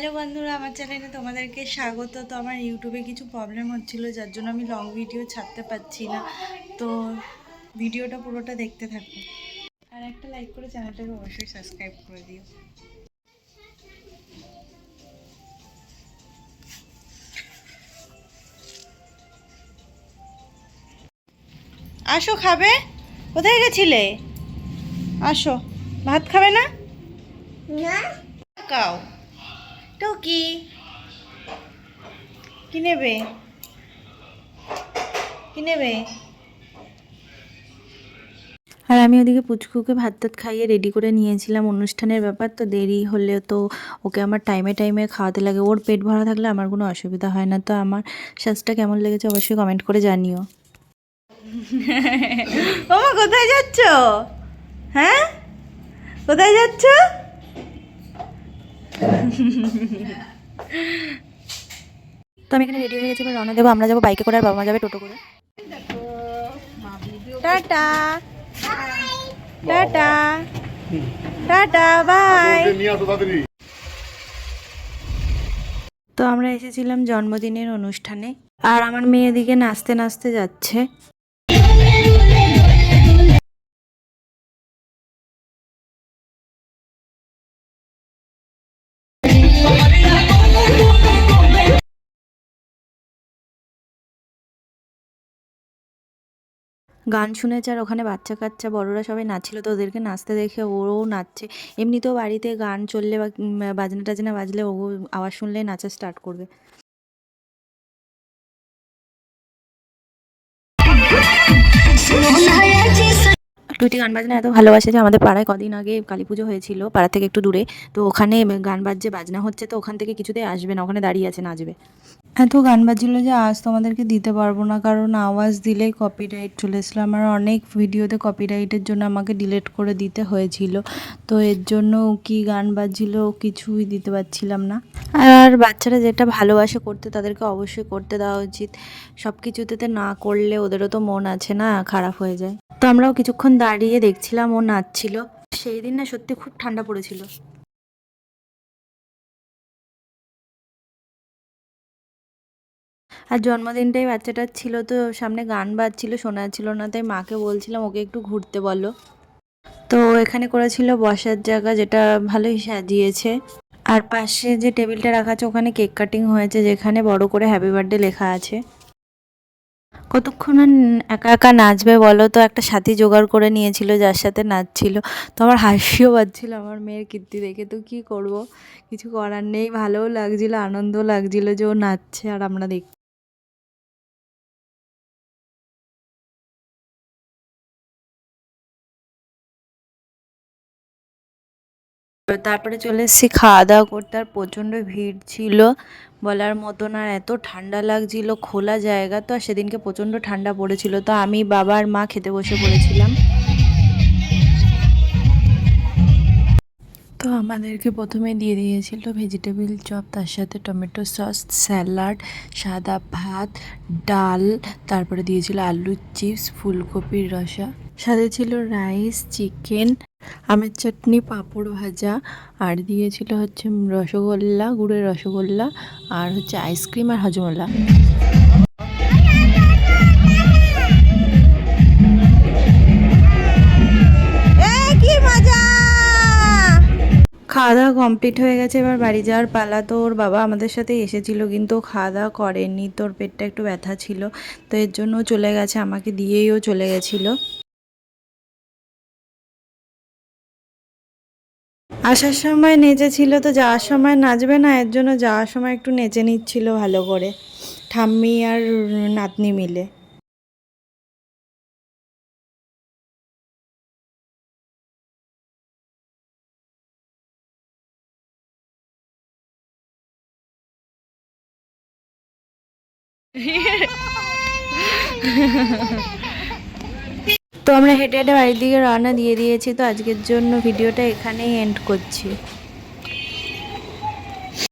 Hello বন্ধুরা আমার চ্যানেলে তোমাদেরকে স্বাগত। তো আমার ইউটিউবে কিছু প্রবলেম হচ্ছিল যার জন্য আমি লং ভিডিও ছাড়তে পারছি না। তো ভিডিওটা পুরোটা দেখতে থাকো। আর একটা লাইক করে চ্যানেলটাকে অবশ্যই সাবস্ক্রাইব করে দিও। আসো খাবে? কোথায় গেছিলে? আসো ভাত খাবে না? না। কাও টকি কি? নেবে? কি নেবে? আর আমি ওদিকে পুচকুকে ভাত টাত খাইয়ে রেডি করে নিয়েছিলাম অনুষ্ঠানের ব্যাপার তো দেরি হলে তো ওকে আমার টাইমে টাইমে খাওয়াতে লাগে। ওর পেট ভরা থাকলে আমার কোনো অসুবিধা হয় না তো আমার সাজটা কেমন লেগেছে অবশ্যই কমেন্ট করে জানিও। ওমা কোথায় যাচ্ছ? হ্যাঁ? কোথায় যাচ্ছ? তো আমি এখানে রেডি হয়ে গেছি এবার রওনা দেবো। আমরা যাব বাইকে করে আর বাবা মা যাবে টোটো করে। টাটা। টাটা। টাটা বাই তো আমরা এসেছিলাম জন্মদিনের অনুষ্ঠানে আর আমার মেয়ে এদিকে নাচতে নাচতে যাচ্ছে। গান শুনেছে আর ওখানে বাচ্চা কাচ্চা বড়রা সবাই নাচছিল তো ওদেরকে নাচতে দেখে ওরও নাচছে। এমনিতেও বাড়িতে গান চললে বা বাজনা টাজনা বাজলে ও আওয়াজ শুনলে নাচা স্টার্ট করবে। টুইটি গান বাজনা এত ভালোবাসে যে আমাদের পাড়ায় কদিন আগে কালী পুজো হয়েছিল পাড়া থেকে একটু দূরে। তো ওখানে গান বাজছে বাজনা হচ্ছে তো ওখান থেকে কিছুতেই আসবে না ওখানে দাঁড়িয়ে আছে নাচবে। এত গান বাজছিল যে আজ তোমাদেরকে দিতে পারব না কারণ আওয়াজ দিলেই কপিরাইট চলে এসলো আমার অনেক ভিডিওতে কপিরাইটের জন্য আমাকে ডিলিট করে দিতে হয়েছিল। তো এর জন্য কি গান বাজছিল কিছুই দিতে পারছিলাম না। আর বাচ্চারা যেটা ভালোবাসে করতে তাদেরকে অবশ্যই করতে দেওয়া উচিত। সব কিছুতে না করলে ওদেরও তো মন আছে না খারাপ হয়ে যায়। তো আমরাও কিছুক্ষণ দাঁড়িয়ে দেখছিলাম, ও নাচছিল। সেই দিন না সত্যি খুব ঠান্ডা পড়েছিল। আর জন্মদিনটাই বাচ্চাটার ছিল তো, সামনে গান বাজছিল, শোনা যাচ্ছিল না, তাই মাকে বলছিলাম, ওকে একটু ঘুরতে বলো। তো এখানে করেছিল বসার জায়গা, যেটা ভালোই সাজিয়েছে। আর পাশে যে টেবিলটা রাখা আছে, ওখানে কেক কাটিং হয়েছে, যেখানে বড় করে হ্যাপি বার্থডে লেখা আছে। কতক্ষণ একা একা নাচবে বলো তো? একটা সাথী জোগাড় করে নিয়েছিল, যার সাথে নাচছিল। তো আমার হাসিও পাচ্ছিল, আমার মেয়ের কীর্তি দেখে। তো কী করব? কিছু করার নেই, ভালোও লাগছিল, আনন্দও লাগছিল যে ও নাচছে আর আমরা দেখ তারপরে চলে এসেছি খাওয়া দাওয়া করতে। আর প্রচণ্ড ভিড় ছিল, বলার মতন আর এত ঠান্ডা লাগছিল, খোলা জায়গা তো, আর সেদিনকে প্রচণ্ড ঠান্ডা পড়েছিল। তো আমি, বাবা আর মা খেতে বসে পড়েছিলাম। তো আমাদেরকে প্রথমে দিয়ে দিয়েছিল ভেজিটেবিল চপ তার সাথে টমেটো সস স্যালাড সাদা ভাত, ডাল, তারপরে দিয়েছিল আলুর চিপস ফুলকপির রসা। সাথে ছিল রাইস চিকেন আমের চাটনি পাঁপড় ভাজা আর দিয়েছিল হচ্ছে রসগোল্লা গুড়ের রসগোল্লা আর হচ্ছে আইসক্রিম আর হজমোল্লা। খাওয়া দাওয়া কমপ্লিট হয়ে গেছে এবার বাড়ি যাওয়ার পালা। তো ওর বাবা আমাদের সাথে এসেছিল কিন্তু খাওয়া দাওয়া করেনি। তোর পেটটা একটু ব্যথা ছিল তো এর জন্য চলে গেছে আমাকে দিয়েই ও চলে গেছিল। আসার সময় নেচেছিল তো যাওয়ার সময় নাচবে না, এর জন্য যাওয়ার সময় একটু নেচে নিচ্ছিল ভালো করে। ঠাম্মি আর নাতনি মিলে। তো আমরা হেঁটে হেঁটে বাড়ির দিকে রওনা দিয়ে দিয়েছি, তো আজকের জন্য ভিডিওটা এখানেই এন্ড করছি।